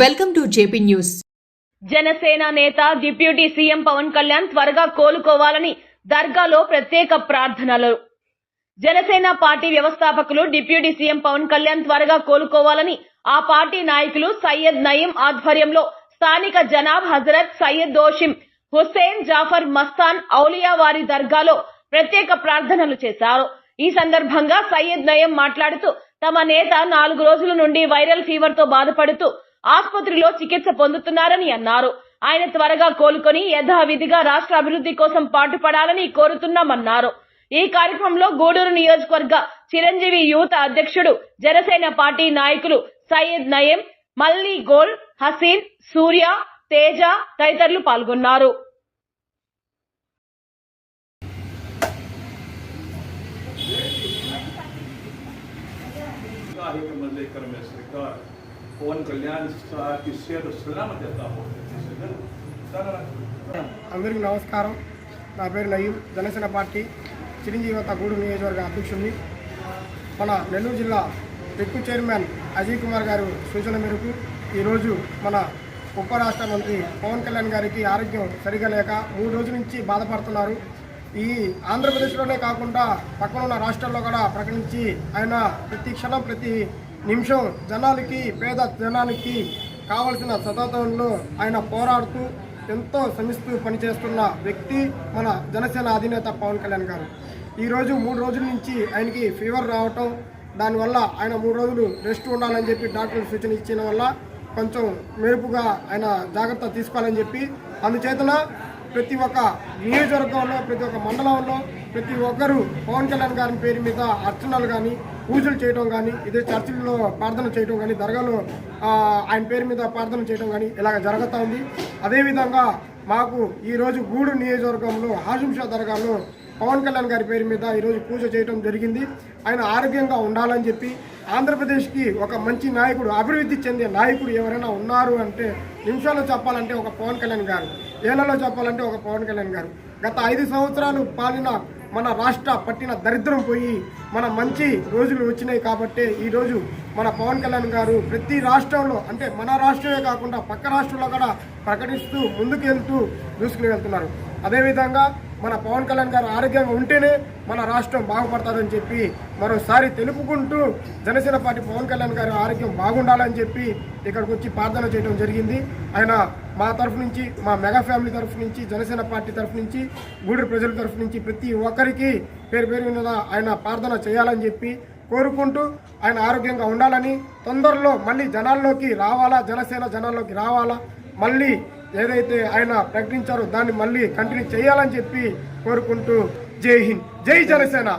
Welcome to JP news. Janasena నేత deputy CM Pawan Kalyan త్వరగా కోలుకోవాలని దర్గాలో ప్రత్యేక ప్రార్థనలు. జనసేన పార్టీ వ్యవస్థాపకులు డిప్యూటీ సీఎం పవన్ కళ్యాణ్ త్వరగా కోలుకోవాలని ఆ పార్టీ నాయకులు సయ్యద్ నయీం ఆధ్వర్యంలో స్థానిక జనాబ్ హజరత్ సయ్యద్ దోషిం హుస్సేన్ జాఫర్ మస్తాన్ ఔలియా వారి దర్గాలో ప్రత్యేక ప్రార్థనలు చేశారు. ఈ సందర్భంగా సయ్యద్ నయం మాట్లాడుతూ తమ నేత నాలుగు రోజుల నుండి వైరల్ ఫీవర్తో బాధపడుతూ ఆసుపత్రిలో చికిత్స పొందుతున్నారని అన్నారు ఆయన త్వరగా కోలుకొని యథావిధిగా రాష్ట్ర అభివృద్ధి కోసం పాటుపడాలని కోరుతున్నామన్నారు ఈ కార్యక్రమంలో గూడూరు నియోజకవర్గ చిరంజీవి యూత్ అధ్యక్షుడు జనసేన పార్టీ నాయకులు సయ్యద్ నయం మల్లి గోల్ హసీన్ సూర్య తేజ తదితరులు పాల్గొన్నారు ही के मजे कर में सरकार पवन कल्याण साहब की सेहत और सलामत देता हो అందరికీ నమస్కారం నా పేరు నయీం జనసేన పార్టీ చిరంజీవత గూడు నియోజకవర్గ అధ్యక్షుడిని మన నెల్లూరు జిల్లా ఎక్కువ చైర్మన్ అజయ్ కుమార్ గారు సూచన మేరకు ఈరోజు మన ఉప రాష్ట్ర మంత్రి పవన్ కళ్యాణ్ గారికి ఆరోగ్యం సరిగా లేక మూడు రోజుల నుంచి బాధపడుతున్నారు ఈ ఆంధ్రప్రదేశ్లోనే కాకుండా పక్కన ఉన్న రాష్ట్రాల్లో కూడా ప్రకటించి ఆయన ప్రతి క్షణం ప్రతి నిమిషం జనాలకి పేద జనానికి కావలసిన సతతంలో ఆయన పోరాడుతూ ఎంతో శ్రమిస్తూ పనిచేస్తున్న వ్యక్తి మన జనసేన అధినేత పవన్ కళ్యాణ్ గారు. ఈరోజు మూడు రోజుల నుంచి ఆయనకి ఫీవర్ రావటం దానివల్ల ఆయన మూడు రోజులు రెస్ట్ ఉండాలని చెప్పి డాక్టర్లు సూచన ఇచ్చిన వల్ల కొంచెం మెరుపుగా ఆయన జాగ్రత్త తీసుకోవాలని చెప్పి అందుచేతన ప్రతి ఒక్క నియోజకవర్గంలో ప్రతి ఒక్క మండలంలో ప్రతి ఒక్కరూ పవన్ కళ్యాణ్ గారి పేరు మీద అర్చనలు కానీ పూజలు చేయడం కానీ ఇదే చర్చిల్లో ప్రార్థన చేయడం కానీ దర్గాలో ఆయన పేరు మీద ప్రార్థన చేయడం కానీ ఇలాగ జరుగుతూ ఉంది. అదేవిధంగా మాకు ఈరోజు గూడు నియోజకవర్గంలో హాషింషా దర్గాలో పవన్ కళ్యాణ్ గారి పేరు మీద ఈరోజు పూజ చేయడం జరిగింది. ఆయన ఆరోగ్యంగా ఉండాలని చెప్పి ఆంధ్రప్రదేశ్కి ఒక మంచి నాయకుడు అభివృద్ధి చెందే నాయకుడు ఎవరైనా ఉన్నారు అంటే నిమిషాల్లో చెప్పాలంటే ఒక పవన్ కళ్యాణ్ గారు ఏళ్ళలో చెప్పాలంటే ఒక పవన్ కళ్యాణ్ గారు. గత ఐదు సంవత్సరాలు పాలిన మన రాష్ట్ర పట్టిన దరిద్రం పోయి మన మంచి రోజులు వచ్చినాయి కాబట్టి ఈరోజు మన పవన్ కళ్యాణ్ గారు ప్రతి రాష్ట్రంలో అంటే మన రాష్ట్రమే కాకుండా పక్క రాష్ట్రంలో కూడా ప్రకటిస్తూ ముందుకెళ్తూ దూసుకుని వెళ్తున్నారు. అదేవిధంగా మన పవన్ కళ్యాణ్ గారు ఆరోగ్యంగా ఉంటేనే మన రాష్ట్రం బాగుపడతారని చెప్పి మరోసారి తెలుపుకుంటూ జనసేన పార్టీ పవన్ కళ్యాణ్ గారి ఆరోగ్యం బాగుండాలని చెప్పి ఇక్కడికి వచ్చి ప్రార్థన చేయడం జరిగింది. ఆయన మా తరఫు నుంచి మా మెగా ఫ్యామిలీ తరఫు నుంచి జనసేన పార్టీ తరఫు నుంచి గూడూరు ప్రజల తరఫు నుంచి ప్రతి ఒక్కరికి పేరు పేరు మీద ఆయన ప్రార్థన చేయాలని చెప్పి కోరుకుంటూ ఆయన ఆరోగ్యంగా ఉండాలని తొందరలో మళ్ళీ జనాల్లోకి రావాలా? జనసేన జనాల్లోకి రావాలా? మళ్ళీ ఏదైతే ఆయన ప్రకటించారో దాన్ని మళ్ళీ కంటిన్యూ చేయాలని చెప్పి కోరుకుంటూ జై హింద్. జై జనసేన.